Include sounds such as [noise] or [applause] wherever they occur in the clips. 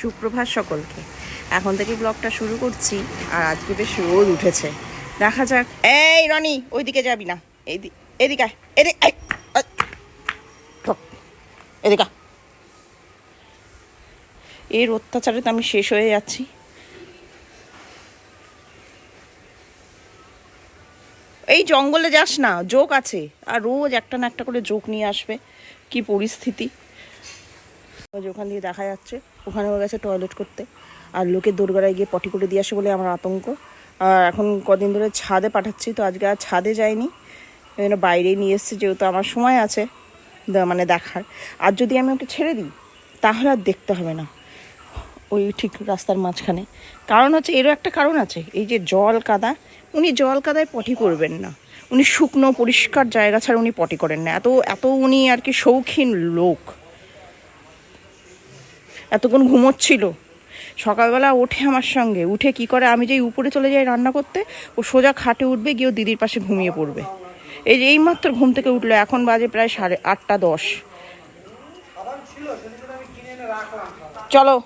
সুপ্রভাত সকলকে। এখন থেকে ব্লগটা শুরু করছি, আর আজকে বেশ রোদ উঠেছে। দেখা যাক। এই, রনি, ওইদিকে যাবি না। এদিকে এদিক। এদিকে। এর অত্যাচারে তো আমি শেষ হয়ে যাচ্ছি। এই জঙ্গলে যাস না, জোক আছে। আর রোজ একটা না একটা করে জোক নিয়ে আসবে। কি পরিস্থিতি। ওখান দিয়ে দেখা যাচ্ছে, ওখানে ও গেছে টয়লেট করতে। আর লোকে দোরগড়ায় গিয়ে পটি করে দিয়ে আসে বলে আমার আতঙ্ক। আর এখন কদিন ধরে ছাদে পাঠাচ্ছি, তো আজকে আর ছাদে যাইনি। জন্য বাইরেই নিয়ে এসেছি, যেহেতু আমার সময় আছে মানে দেখার। আর যদি আমি ওকে ছেড়ে দিই, তাহলে আর দেখতে হবে না। ওই ঠিক রাস্তার মাঝখানে। কারণ হচ্ছে এরও একটা কারণ আছে, এই যে জল কাদা, উনি জল কাদায় পটি করবেন না। উনি শুকনো, পরিষ্কার জায়গা ছাড়া উনি পটি করেন না। এত এত উনি আর কি শৌখিন লোক। এতক্ষণ ঘুমোচ্ছিল। সকালবেলা ওঠে আমার সঙ্গে। উঠে কি করে? আমি যেই উপরে চলে যাই রান্না করতে, ও সোজা খাটে উঠবে, গিয়ে দিদির পাশে ঘুমিয়ে পড়বে। এই যে এইমাত্র ঘুম থেকে উঠল, এখন বাজে প্রায় সাড়ে আটটা দশ। চলো।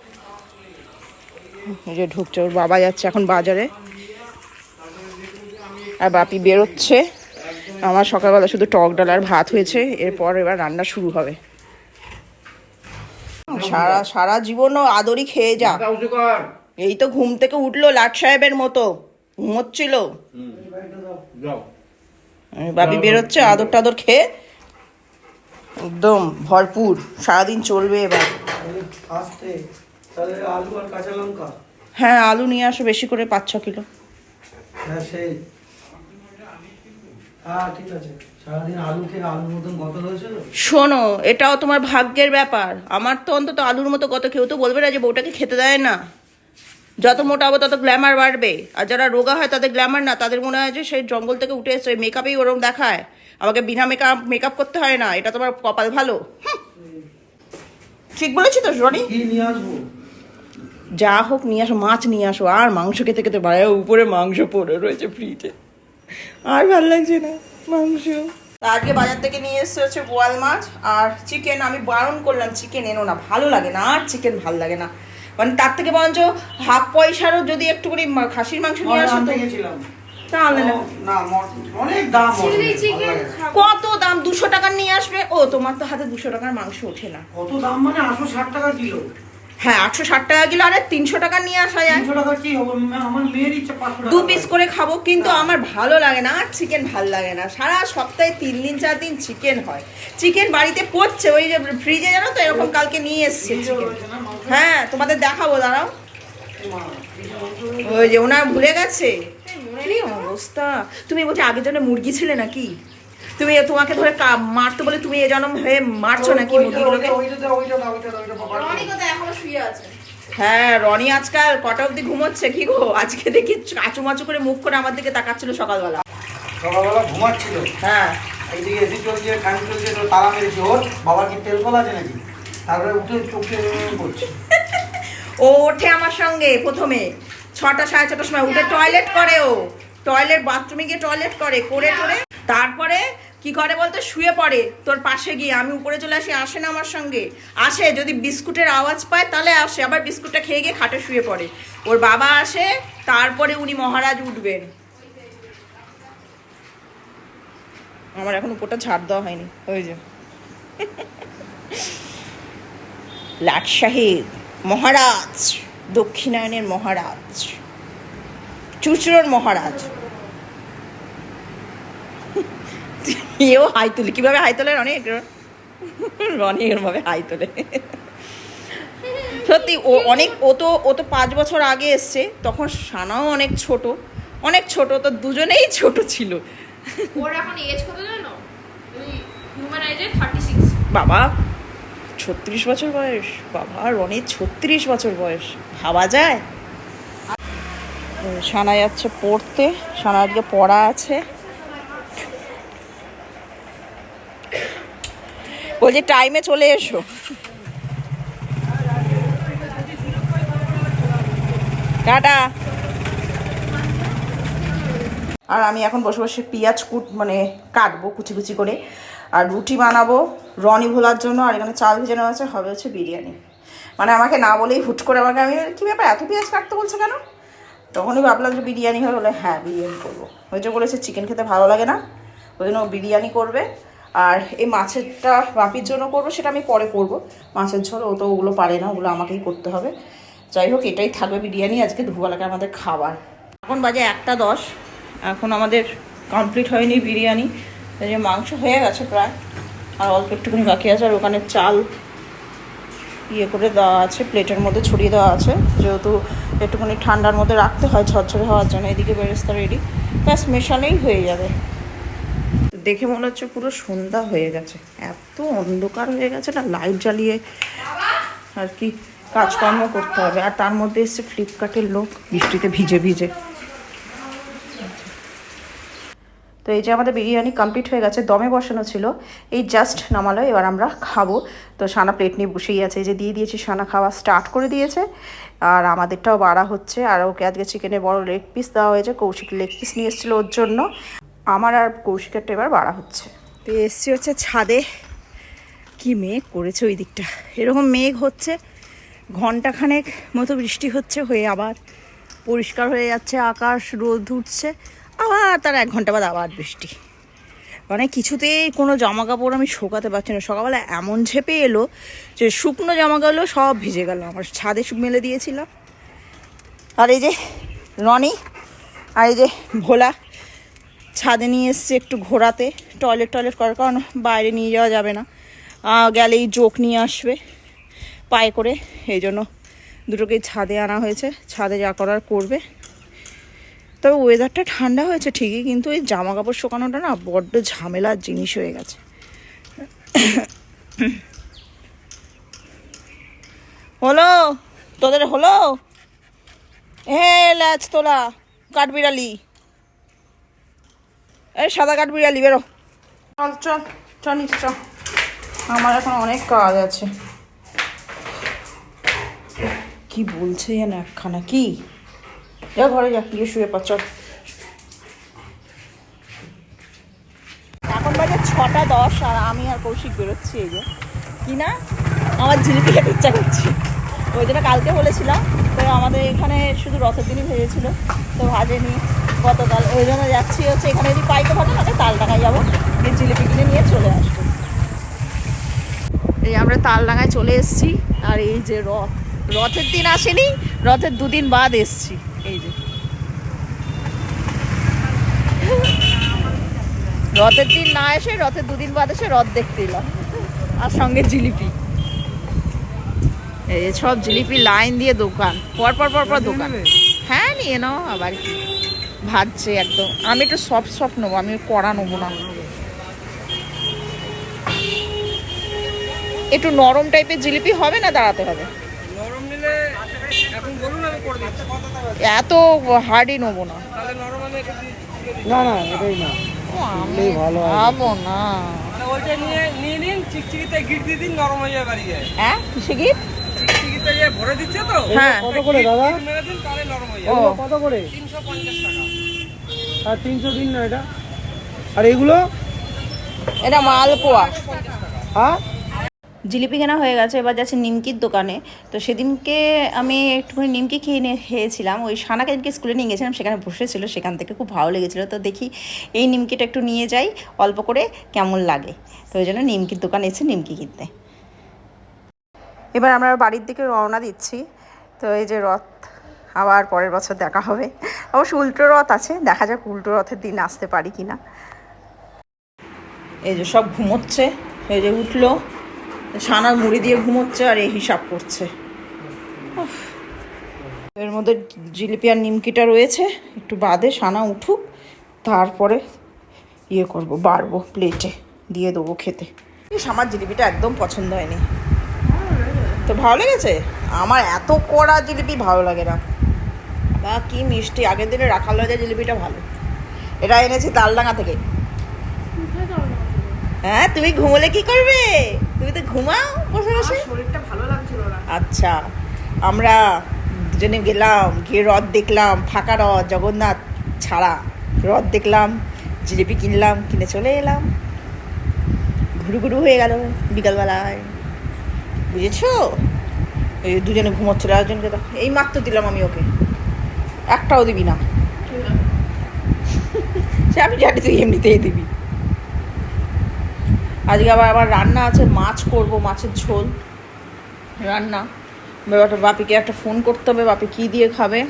যে ঢুকছে, ওর বাবা যাচ্ছে এখন বাজারে। আর বাপি বেরোচ্ছে। আমার সকালবেলা শুধু টক ডাল আর ভাত হয়েছে। এরপর এবার রান্না শুরু হবে। সারা সারা জীবনও আদরই খেয়ে যা। এই তো ঘুম থেকে উঠল লাট সাহেবের মতো ঘুমোচ্ছিল। বাপি বেরোচ্ছে আদর টাদর খেয়ে। একদম ভরপুর সারাদিন চলবে এবার। আসতে তাহলে আলু আর কাঁচা লঙ্কা। হ্যাঁ আলু নিয়ে আসো বেশি করে পাঁচ ছ কিলো। হ্যাঁ সেই হ্যাঁ ঠিক আছে সারাদিন আলু খেয়ে আলুর মতন গতল হয়েছে তো শোনো এটাও তোমার ভাগ্যের ব্যাপার। আমার তো অন্তত আলুর মতো কত কেউ তো বলবে না যে বউটাকে খেতে দেয় না। যত মোটা হব তত গ্ল্যামার বাড়বে। আর যারা রোগা হয় তাদের গ্ল্যামার না তাদের মনে হয় যে সেই জঙ্গল থেকে উঠে এসে মেকআপেই ওরকম দেখায়। আমাকে বিনা মেকআপ মেকআপ করতে হয় না এটা তোমার কপাল ভালো। ঠিক বলেছি তো রনি? যা হোক নিয়ে আসো মাছ নিয়ে আসো আর মাংস খেতে খেতে বাইরে উপরে মাংস পড়ে রয়েছে ফ্রিজে। আর ভালো লাগছে না মাংস। আজকে বাজার থেকে নিয়ে এসছে হচ্ছে বোয়াল মাছ আর চিকেন আমি বারণ করলাম চিকেন এনো না ভালো লাগে না আর চিকেন ভালো লাগে না। মানে তার থেকে বরঞ্চ হাফ পয়সারও যদি একটু করে খাসির মাংস নিয়ে আসো গেছিলাম তাহলে না। অনেক দাম কত দাম? দুশো টাকার নিয়ে আসবে? ও তোমার তো হাতে দুশো টাকার মাংস ওঠে না। কত দাম মানে আটশো ষাট টাকা কিলো। হ্যাঁ আটশো ষাট টাকা কিলো আরে তিনশো টাকা নিয়ে আসা যায়। দু পিস করে খাব কিন্তু আমার ভালো লাগে না আর চিকেন ভালো লাগে না। সারা সপ্তাহে তিন দিন চার দিন চিকেন হয়। চিকেন বাড়িতে পড়ছে ওই যে ফ্রিজে জানো তো এরকম কালকে নিয়ে এসছে? হ্যাঁ তোমাদের দেখাবো দাঁড়াও। ওই যে ওনার ভুলে গেছে? অবস্থা? তুমি বলছো আগের জন্য মুরগি ছিলে নাকি? তুমি তোমাকে ধরে মারতে বলে তুমি এ জন্ম হয়ে মারছো নাকি। হ্যাঁ রনি আজকাল কটা অবধি ঘুমোচ্ছে? কি গো? আজকে দেখি কাচু মাচু করে মুখ করে আমার দিকে তাকাচ্ছিল সকালবেলা। সকালবেলা ঘুমাচ্ছিল? হ্যাঁ। এইদিকে এসি চলছে ফ্যান চলছে তো তালা মেরেছে। ওর বাবার কি তেল কল আছে নাকি? তারপরে উঠে চোখে করছে। ও ওঠে আমার সঙ্গে প্রথমে। ছটা সাড়ে ছটার সময় উঠে টয়লেট করে ও। টয়লেট বাথরুমে গিয়ে টয়লেট করে করে করে। তারপরে কি করে বলতো? শুয়ে পড়ে তোর পাশে গিয়ে। আমি উপরে চলে আসি, আসে না আমার সঙ্গে। আসে, যদি বিস্কুটের আওয়াজ পায় তাহলে আসে, আবার বিস্কুটটা খেয়ে গিয়ে খাটে শুয়ে পড়ে। ওর বাবা আসে, তারপরে উনি মহারাজ উঠবেন। আমার এখন উপরটা ঝাড় দেওয়া হয়নি, ওই যে। [laughs] লাট সাহেব, মহারাজ, দক্ষিণায়নের মহারাজ, চুচুড়োর মহারাজ। এও হাই তুলি কীভাবে হাই তোলে রনি? রনি এরভাবে হাই তোলে। সত্যি ও অনেক ও তো ও তো পাঁচ বছর আগে এসছে তখন সানাও অনেক ছোট অনেক ছোট তো দুজনেই ছোট ছিল। ওর এখন এজ কত জানো? হিউম্যান এজে বাবা ছত্রিশ বছর বয়স বাবা রনির ছত্রিশ বছর বয়স ভাবা যায়? সানা যাচ্ছে পড়তে সানা আজকে পড়া আছে। বলছি টাইমে চলে এসো। টাটা। আর আমি এখন বসে বসে পেঁয়াজ কুট মানে কাটবো কুচি কুচি করে। আর রুটি বানাবো রনি ভোলার জন্য, আর এখানে চাল ভেজানো আছে, হবে হচ্ছে বিরিয়ানি। মানে আমাকে না বলেই হুট করে আমাকে, আমি কী ব্যাপার, এত পেঁয়াজ কাটতে বলছে কেন? তখনই ভাবলাম যে বিরিয়ানি হবে, বলে হ্যাঁ বিরিয়ানি করব। ওই যে বলেছে চিকেন খেতে ভালো লাগে না। ওই জন্য বিরিয়ানি করবে। আর এই মাছেরটা বাপির জন্য করব, সেটা আমি পরে করব। মাছের ঝোল, ও তো ওগুলো পারে না, ওগুলো আমাকেই করতে হবে। যাই হোক, এটাই থাকবে বিরিয়ানি, আজকে দুপুরবেলাকে আমাদের খাবার। এখন বাজে একটা দশ, এখন আমাদের কমপ্লিট হয়নি বিরিয়ানি। যে মাংস হয়ে গেছে প্রায়, আর অল্প একটুখানি বাকি আছে, আর ওখানে চাল ইয়ে করে দেওয়া আছে, প্লেটের মধ্যে ছড়িয়ে দেওয়া আছে। যেহেতু একটুখানি ঠান্ডার মধ্যে রাখতে হয়, ঝরঝরে হওয়ার জন্য, এদিকে বেরেস্তা রেডি ব্যাস, মেশালেই হয়ে যাবে। দেখে মনে হচ্ছে পুরো সন্ধ্যা হয়ে গেছে। এত অন্ধকার হয়ে গেছে না লাইট জ্বালিয়ে আর কি কাজকর্ম করতে হবে। আর তার মধ্যে এসছে ফ্লিপকার্টের লোক বৃষ্টিতে ভিজে ভিজে। তো এই যে আমাদের বিরিয়ানি কমপ্লিট হয়ে গেছে, দমে বসানো ছিল। এই জাস্ট নামালো, এবার আমরা খাব। তো সানা প্লেট নিয়ে বসেই আছে। এই যে দিয়ে দিয়েছি, সানা খাওয়া স্টার্ট করে দিয়েছে। আর আমাদেরটাও বাড়া হচ্ছে। আর ওকে আজকে চিকেনের বড় লেগ পিস দেওয়া হয়েছে, কৌশিক লেগ পিস নিয়ে এসেছিল ওর জন্য। আমার আর কৌশিকেরটা এবার বাড়া হচ্ছে। তো এসছি হচ্ছে ছাদে। কি মেঘ করেছে ওই দিকটা। এরকম মেঘ হচ্ছে ঘন্টাখানেক মতো বৃষ্টি হচ্ছে হয়ে আবার পরিষ্কার হয়ে যাচ্ছে, আকাশ রোদ উঠছে, আবার তার এক ঘণ্টা বাদ আবার বৃষ্টি। মানে কিছুতেই কোনো জামা কাপড় আমি শোকাতে পারছি না। সকালবেলা এমন ঝেপে এলো যে শুকনো জামা জামাগুলো সব ভিজে গেল। আমার ছাদে মেলে দিয়েছিলাম আর এই যে রনি, আর এই যে ভোলা ছাদে নিয়ে এসছি একটু ঘোরাতে টয়লেট টয়লেট করার কারণ বাইরে নিয়ে যাওয়া যাবে না। গেলেই জোক নিয়ে আসবে পায়ে করে, এই জন্য দুটোকেই ছাদে আনা হয়েছে, ছাদে যা করার করবে। তবে ওয়েদারটা ঠান্ডা হয়েছে ঠিকই, কিন্তু এই জামা কাপড় শুকানোটা না বড্ড ঝামেলার জিনিস হয়ে গেছে। হলো? তোদের হলো? হে ল্যাচ তোলা, কাঠবিড়ালি। এই সাদা কাঠবিড়ালি বেরো। চল চল চল নিচ চল। আমার এখন অনেক কাজ আছে। কি বলছে যেন একখানা কি? যা ঘরে যা গিয়ে শুয়ে পা চল। এখন বাজে ছটা দশ আর আমি আর কৌশিক বেরোচ্ছি এই যে। কি না? আমার জিলিপি খেতে ইচ্ছা করছি। ওই জন্য কালকে বলেছিলাম তো আমাদের এখানে শুধু রথের দিনই ভেজেছিল তো ভাজেনি গতকাল। ওই জন্য যাচ্ছি হচ্ছে এখানে যদি পাইতে পারব তাহলে তাল ডাঙায় যাব। গিয়ে জিলিপি কিনে নিয়ে চলে আসব। এই আমরা তালডাঙায় চলে এসেছি আর এই যে রথ। রথের দিন আসেনি রথের দুদিন বাদ এসছি। এই যে। রথের দিন না এসে রথের দুদিন বাদ এসে রথ দেখতে এলাম। আর সঙ্গে জিলিপি। এই সব জিলিপি লাইন দিয়ে দোকান। পর পর পর পর দোকান হ্যাঁ নিয়ে নাও আবার। কি ভাজছে একদম। আমি একটু সফট সফট নেব আমি কড়া নেব না। একটু নরম টাইপের জিলিপি হবে না দাঁড়াতে হবে? এত হার্ডই নেব না। না না এটাই না। ও, আমি ভালো না। মানে ওইটা নিয়ে নিয়ে নিন চিকচিকিতে গিট দিয়ে দিন নরম হয়ে যাবে বাড়ি যায়। হ্যাঁ কিসে ভরে দিচ্ছে তো? হ্যাঁ। কত করে দাদা? গিট মেরে দিন তাহলে নরম হয়ে ও যাবে। কত করে? তিনশো পঞ্চাশ টাকা। আর তিনশো দিন না এটা? আর এগুলো? এটা মালপোয়া। হ্যাঁ জিলিপি কেনা হয়ে গেছে এবার যাচ্ছে নিমকির দোকানে। তো সেদিনকে আমি একটুখানি নিমকি খেয়ে নিয়ে খেয়েছিলাম। ওই সানাকে যেদিনকে স্কুলে নিয়ে গেছিলাম সেখানে বসেছিল সেখান থেকে খুব ভালো লেগেছিলো। তো দেখি এই নিমকিটা একটু নিয়ে যাই অল্প করে কেমন লাগে। তো ওই জন্য নিমকির দোকান এসে নিমকি কিনতে। এবার আমরা বাড়ির দিকে রওনা দিচ্ছি। তো এই যে রথ, আবার পরের বছর দেখা হবে। অবশ্য উল্টো রথ আছে, দেখা যাক উল্টো রথের দিন আসতে পারি কি না এই যে সব ঘুমোচ্ছে, এই যে উঠল, সানার মুড়ি দিয়ে ঘুমোচ্ছে আর এই হিসাব করছে। এর মধ্যে জিলিপি আর নিমকিটা রয়েছে, একটু বাদে সানা উঠুক, তারপরে ইয়ে করব, বাড়বো প্লেটে দিয়ে দেবো খেতে। আমার জিলিপিটা একদম পছন্দ হয়নি। তো ভালো লেগেছে? আমার এত কড়া জিলিপি ভালো লাগে না। বা কি মিষ্টি আগের দিনে রাখাল রাজা জিলিপিটা ভালো। এটা এনেছি তালডাঙ্গা থেকে। হ্যাঁ তুমি ঘুমোলে কি করবে? তুমি তো ঘুমাও বসে বসে। শরীরটা ভালো লাগছিল না। আচ্ছা আমরা দুজনে গেলাম গিয়ে রথ দেখলাম ফাঁকা রথ জগন্নাথ ছাড়া। রথ দেখলাম জিলিপি কিনলাম কিনে চলে এলাম। ঘুরু ঘুরু হয়ে গেল বিকালবেলায়। বুঝেছ? এই দুজনে ঘুমোচ্ছিল একজনকে দাও এই মাত্র দিলাম আমি ওকে। একটাও দিবি না। সে আমি জানি তুই এমনিতেই দিবি। আজকে আবার আবার রান্না আছে, মাছ করব, মাছের ঝোল। রান্না। ব্যাপারটা বাপিকে একটা ফোন করতে হবে, বাপি কী দিয়ে খাবে?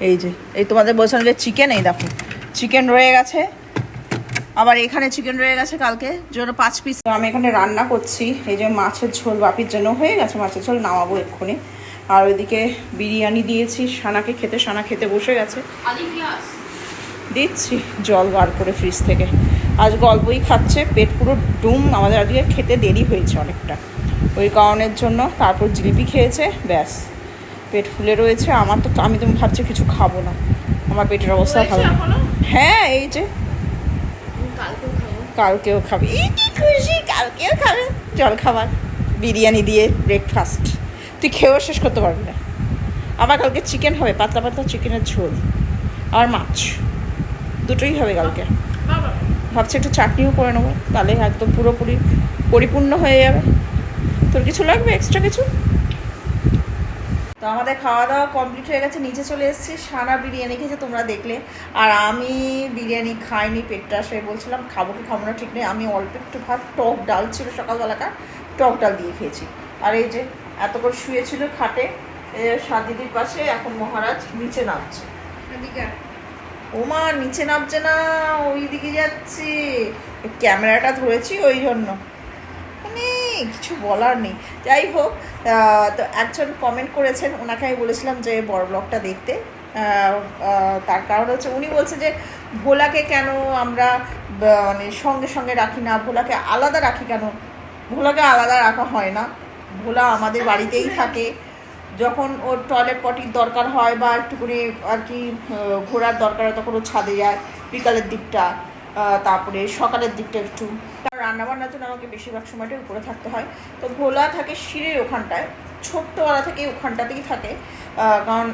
এই যে, এই তোমাদের বলছিলাম যে চিকেন এই দেখো। চিকেন রয়ে গেছে। আবার এখানে চিকেন রয়ে গেছে কালকে জন্য পাঁচ পিস আমি এখানে রান্না করছি এই যে মাছের ঝোল বাপির জন্য হয়ে গেছে মাছের ঝোল নামাবো এক্ষুনি। আর ওইদিকে বিরিয়ানি দিয়েছি সানাকে খেতে সানা খেতে বসে গেছে। দিচ্ছি জল বার করে ফ্রিজ থেকে। আজ গল্পই খাচ্ছে পেট পুরো ডুম আমাদের আজকে খেতে দেরি হয়েছে অনেকটা। ওই কারণের জন্য তারপর জিলিপি খেয়েছে ব্যাস। পেট ফুলে রয়েছে আমার তো আমি তো ভাবছি কিছু খাব না। আমার পেটের অবস্থা ভালো হ্যাঁ এই যে কালকেও খাব। কি খুশি কালকেও খাবে। জল খাবার বিরিয়ানি দিয়ে ব্রেকফাস্ট তুই খেয়েও শেষ করতে পারবি না। আবার কালকে চিকেন হবে পাতলা পাতলা চিকেনের ঝোল। আর মাছ। দুটোই হবে কালকে। ভাবছি একটু চাটনিও করে নেব। তাহলে একদম পুরোপুরি পরিপূর্ণ হয়ে যাবে। তোর কিছু লাগবে? এক্সট্রা কিছু? তো আমাদের খাওয়া দাওয়া কমপ্লিট হয়ে গেছে। নিচে চলে এসেছি। সারা বিরিয়ানি খেয়েছে তোমরা দেখলে। আর আমি বিরিয়ানি খাইনি পেটটা সে বলছিলাম খাব কি খাব না ঠিক নেই। আমি অল্প একটু ভাত টক ডাল ছিল সকালবেলাকার টক ডাল দিয়ে খেয়েছি। আর এই যে এত করে শুয়েছিল খাটে এ, সাত দিদির পাশে এখন মহারাজ নিচে নামছে। ওমা নিচে নামছে না ওই দিকে যাচ্ছে ক্যামেরাটা ধরেছি ওই জন্য। মানে কিছু বলার নেই। যাই হোক তো একজন কমেন্ট করেছেন, ওনাকে আমি বলেছিলাম যে বড় ব্লগটা দেখতে। তার কারণ হচ্ছে উনি বলছে যে ভোলাকে কেন আমরা মানে সঙ্গে সঙ্গে রাখি না, ভোলাকে আলাদা রাখি কেন? ভোলাকে আলাদা রাখা হয় না। ভোলা আমাদের বাড়িতেই থাকে। যখন ওর টয়লেট পটির দরকার হয় বা একটুখানি আর কি ঘোরার দরকার হয়, তখন ও ছাদে যায়। বিকালের দিকটা। তারপরে সকালের দিকটা একটু। তার রান্নাবান্নার জন্য আমাকে বেশিরভাগ সময়টা উপরে থাকতে হয়। তো ভোলা থাকে সিঁড়ির ওখানটায় ছোট্টবেলা থেকে ওখানটাতেই থাকে। কারণ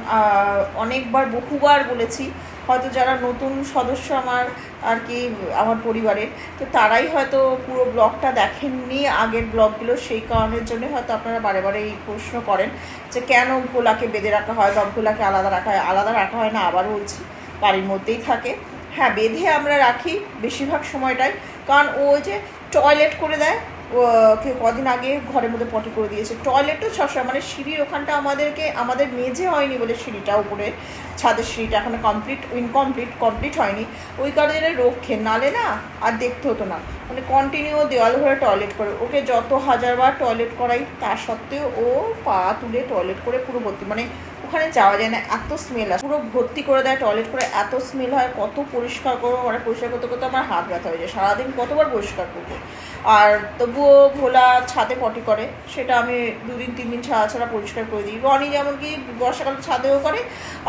অনেকবার বহুবার বলেছি, হয়তো যারা নতুন সদস্য আমার আর কি, আমার পরিবারের, তো তারাই হয়তো পুরো ব্লগটা দেখেননি, আগের ব্লগগুলো, সেই কারণের জন্য হয়তো আপনারা বারে বারে এই প্রশ্ন করেন যে কেন ভোলাকে বেঁধে রাখা হয় বা ভোলাকে আলাদা রাখা হয়। আলাদা রাখা হয় না আবার বলছি, বাড়ির মধ্যেই থাকে। হ্যাঁ বেঁধে আমরা রাখি বেশিরভাগ সময়টাই। কারণ ও যে টয়লেট করে দেয় কে কদিন আগে ঘরের মধ্যে পটি করে দিয়েছে। টয়লেটও সবসময় মানে সিঁড়ির ওখানটা আমাদেরকে, আমাদের মেঝে হয়নি বলে সিঁড়িটা উপরে, ছাদের সিঁড়িটা এখনও কমপ্লিট ইনকমপ্লিট কমপ্লিট হয়নি। ওই কারণে রক্ষে, নালে না আর দেখতে হতো না। মানে কন্টিনিউ দেওয়াল ঘরে টয়লেট করে। ওকে যত হাজারবার টয়লেট করাই, তা সত্ত্বেও ও পা তুলে টয়লেট করে পুরো মানে ওখানে যাওয়া যায় না, এত স্মেল আছে পুরো ভর্তি করে দেয় টয়লেট করে এত স্মেল হয়, কত পরিষ্কার করব মানে পরিষ্কার করতে করতে আমার হাত ব্যথা হয়ে যায়। সারাদিন কতবার পরিষ্কার করব? আর তবুও ভোলা ছাদে পটি করে, সেটা আমি দুদিন তিন দিন ছাড়া ছাড়া পরিষ্কার করে দিই। রনি যেমন কি বর্ষাকালে ছাদেও করে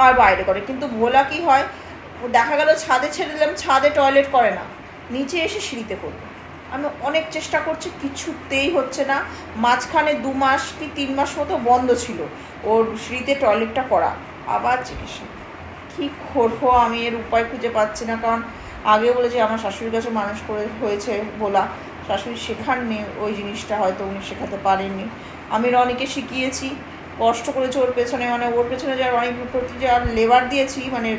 আর বাইরে করে। কিন্তু ভোলা কি হয়, দেখা গেল ছাদে ছেড়ে দিলাম, ছাদে টয়লেট করে না। নিচে এসে সিঁড়িতে করবে আমি অনেক চেষ্টা করছি, কিছুতেই হচ্ছে না। মাঝখানে দু মাস কি তিন মাস মতো বন্ধ ছিল। ওর সিঁড়িতে টয়লেটটা করা। আবার চিকিৎসা। কী করব আমি? এর উপায় খুঁজে পাচ্ছি না। কারণ আগে বলেছে, আমার শাশুড়ির কাছে মানুষ করে হয়েছে বলা। শাশুড়ি শেখাননি ওই জিনিসটা, হয়তো উনি শেখাতে পারেননি। আমি রনিকে শিখিয়েছি, কষ্ট করেছে ওর পেছনে। মানে ওর পেছনে যা রনির প্রতি যা লেবার দিয়েছি মানে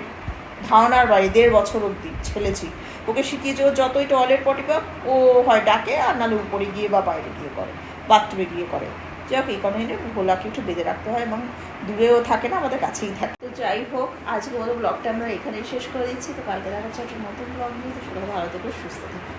ধারণার বাড়ি দেড় বছর অবধি ছেলেছি। ওকে শিখিয়েছে ও যতই টয়লেট পটি পাক, ও হয় ডাকে আর নাহলে উপরে গিয়ে বা বাইরে গিয়ে করে বাথরুমে গিয়ে করে। যাক এই কারণে ভোলাকে একটু বেঁধে রাখতে হয় এবং দূরেও থাকে না, আমাদের কাছেই থাকে। তো যাই হোক আজকে মতো ব্লগটা আমরা এখানেই শেষ করে দিচ্ছি। তো কালকে দেখা যাচ্ছে একটা নতুন ব্লগ নিয়ে। তো সেটা ভালো থেকে, সুস্থ থাকে।